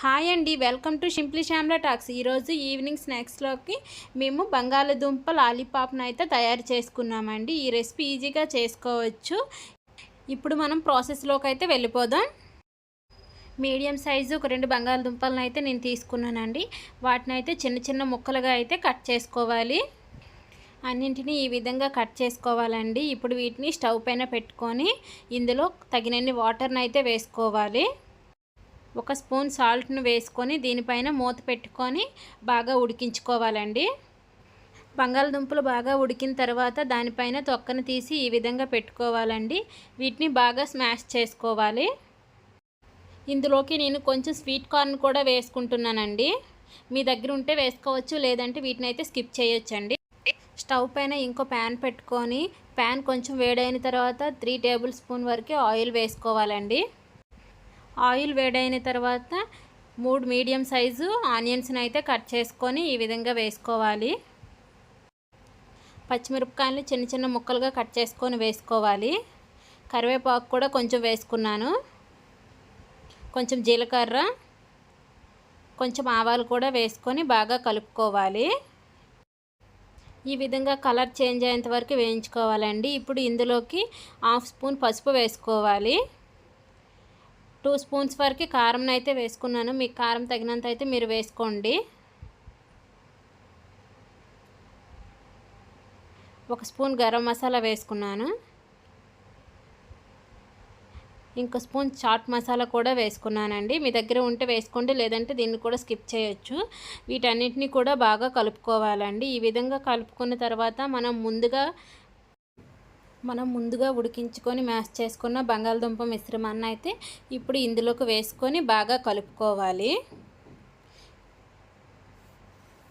Hi అండి welcome to simply Shyamala talks. ఈరోజు evening స్నాక్స్లోకి మేము బంగాళదుంప లాలీపాప్ను అయితే తయారు చేసుకున్నామండి. ఈ రెసిపీ ఈజీగా చేసుకోవచ్చు. ఇప్పుడు మనం ప్రాసెస్లోకి అయితే వెళ్ళిపోదాం. మీడియం సైజు ఒక రెండు బంగాళదుంపలను అయితే నేను తీసుకున్నానండి. వాటిని అయితే చిన్న చిన్న ముక్కలుగా అయితే కట్ చేసుకోవాలి. అన్నింటినీ ఈ విధంగా కట్ చేసుకోవాలండి. ఇప్పుడు వీటిని స్టవ్ పైన పెట్టుకొని ఇందులో తగినన్ని వాటర్ని అయితే వేసుకోవాలి. ఒక స్పూన్ సాల్ట్ను వేసుకొని దీనిపైన మూత పెట్టుకొని బాగా ఉడికించుకోవాలండి. బంగాళదుంపలు బాగా ఉడికిన తర్వాత దానిపైన తొక్కను తీసి ఈ విధంగా పెట్టుకోవాలండి. వీటిని బాగా స్మాష్ చేసుకోవాలి. ఇందులోకి నేను కొంచెం స్వీట్ కార్న్ కూడా వేసుకుంటున్నానండి. మీ దగ్గర ఉంటే వేసుకోవచ్చు లేదంటే వీటిని అయితే స్కిప్ చేయొచ్చండి. స్టవ్ పైన ఇంకో ప్యాన్ పెట్టుకొని ప్యాన్ కొంచెం వేడైన తర్వాత త్రీ టేబుల్ స్పూన్ వరకు ఆయిల్ వేసుకోవాలండి. ఆయిల్ వేడైన తర్వాత మూడు మీడియం సైజు ఆనియన్స్ని అయితే కట్ చేసుకొని ఈ విధంగా వేసుకోవాలి. పచ్చిమిరపకాయలు చిన్న చిన్న ముక్కలుగా కట్ చేసుకొని వేసుకోవాలి. కరివేపాకు కూడా కొంచెం వేసుకున్నాను. కొంచెం జీలకర్ర కొంచెం ఆవాలు కూడా వేసుకొని బాగా కలుపుకోవాలి. ఈ విధంగా కలర్ చేంజ్ అయ్యేంత వరకు వేయించుకోవాలండి. ఇప్పుడు ఇందులోకి హాఫ్ స్పూన్ పసుపు వేసుకోవాలి. టూ స్పూన్స్ వరకు కారం అయితే వేసుకున్నాను. మీకు కారం తగినంత అయితే మీరు వేసుకోండి. ఒక స్పూన్ గరం మసాలా వేసుకున్నాను. ఇంకో స్పూన్ చాట్ మసాలా కూడా వేసుకున్నానండి. మీ దగ్గర ఉంటే వేసుకోండి లేదంటే దీన్ని కూడా స్కిప్ చేయొచ్చు. వీటన్నిటిని కూడా బాగా కలుపుకోవాలండి. ఈ విధంగా కలుపుకున్న తర్వాత మనం ముందుగా మనం ముందుగా ఉడికించుకొని మ్యాష్ చేసుకున్న బంగాళదుంప మిశ్రమాన్ని అయితే ఇప్పుడు ఇందులోకి వేసుకొని బాగా కలుపుకోవాలి.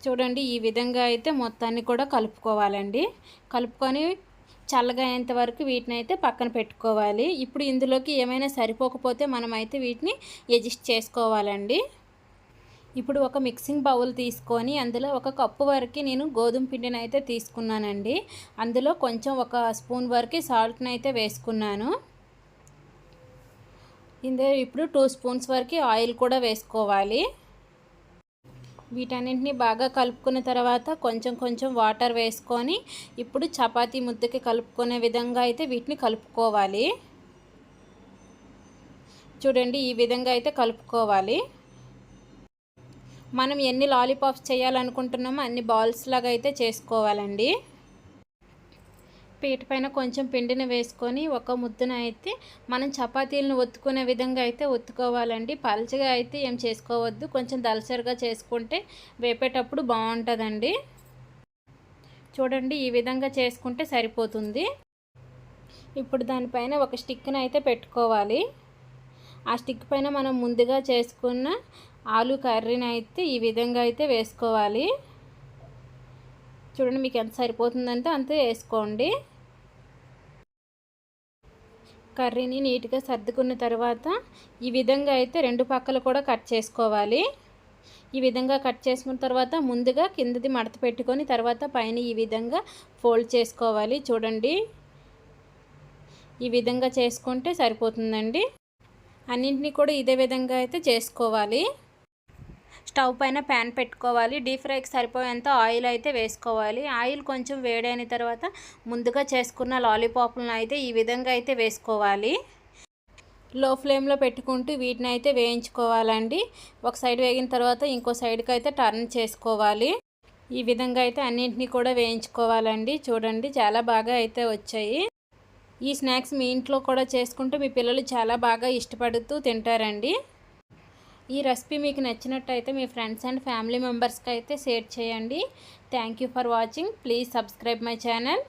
చూడండి ఈ విధంగా అయితే మొత్తాన్ని కూడా కలుపుకోవాలండి. కలుపుకొని చల్లగా అయ్యేంత వరకు వీటిని అయితే పక్కన పెట్టుకోవాలి. ఇప్పుడు ఇందులోకి ఏమైనా సరిపోకపోతే మనమైతే వీటిని అడ్జస్ట్ చేసుకోవాలండి. ఇప్పుడు ఒక మిక్సింగ్ బౌల్ తీసుకొని అందులో ఒక కప్పు వరకు నేను గోధుమ పిండిని అయితే తీసుకున్నానండి. అందులో కొంచెం ఒక స్పూన్ వరకు సాల్ట్ని అయితే వేసుకున్నాను. ఇందే ఇప్పుడు టూ స్పూన్స్ వరకు ఆయిల్ కూడా వేసుకోవాలి. వీటన్నింటిని బాగా కలుపుకున్న తర్వాత కొంచెం కొంచెం వాటర్ వేసుకొని ఇప్పుడు చపాతీ ముద్దకి కలుపుకునే విధంగా అయితే వీటిని కలుపుకోవాలి. చూడండి ఈ విధంగా అయితే కలుపుకోవాలి. మనం ఎన్ని లాలీపాప్స్ చేయాలనుకుంటున్నామో అన్ని బాల్స్ లాగా అయితే చేసుకోవాలండి. పీట పైన కొంచెం పిండిని వేసుకొని ఒక ముద్దన అయితే మనం చపాతీలను ఒత్తుకునే విధంగా అయితే ఒత్తుకోవాలండి. పల్చగా అయితే ఏం చేసుకోవద్దు. కొంచెం దలసరిగా చేసుకుంటే వేపేటప్పుడు బాగుంటుందండి. చూడండి ఈ విధంగా చేసుకుంటే సరిపోతుంది. ఇప్పుడు దానిపైన ఒక స్టిక్ని అయితే పెట్టుకోవాలి. ఆ స్టిక్ పైన మనం ముందుగా చేసుకున్న ఆలు కర్రీని అయితే ఈ విధంగా అయితే వేసుకోవాలి. చూడండి మీకు ఎంత సరిపోతుందంటే అంతే వేసుకోండి. కర్రీని నీట్గా సర్దుకున్న తర్వాత ఈ విధంగా అయితే రెండు పక్కలు కూడా కట్ చేసుకోవాలి. ఈ విధంగా కట్ చేసుకున్న తర్వాత ముందుగా కిందది మడత పెట్టుకొని తర్వాత పైన ఈ విధంగా ఫోల్డ్ చేసుకోవాలి. చూడండి. ఈ విధంగా చేసుకుంటే సరిపోతుందండి. అన్నింటినీ కూడా ఇదే విధంగా అయితే చేసుకోవాలి. స్టవ్ పైన ప్యాన్ పెట్టుకోవాలి. డీప్ ఫ్రైకి సరిపోయేంత ఆయిల్ అయితే వేసుకోవాలి. ఆయిల్ కొంచెం వేడైన తర్వాత ముందుగా చేసుకున్న లాలీపాప్లను అయితే ఈ విధంగా అయితే వేసుకోవాలి. లో ఫ్లేమ్లో పెట్టుకుంటూ వీటిని అయితే వేయించుకోవాలండి. ఒక సైడ్ వేగిన తర్వాత ఇంకో సైడ్కి అయితే టర్న్ చేసుకోవాలి. ఈ విధంగా అయితే అన్నింటినీ కూడా వేయించుకోవాలండి. చూడండి చాలా బాగా అయితే వచ్చాయి. ఈ స్నాక్స్ మీ ఇంట్లో కూడా చేసుకుంటే మీ పిల్లలు చాలా బాగా ఇష్టపడుతూ తింటారండి. ఈ రెసిపీ మీకు నచ్చినట్టయితే మీ ఫ్రెండ్స్ అండ్ ఫ్యామిలీ మెంబర్స్కి అయితే షేర్ చేయండి. Thank for watching. Please subscribe my channel.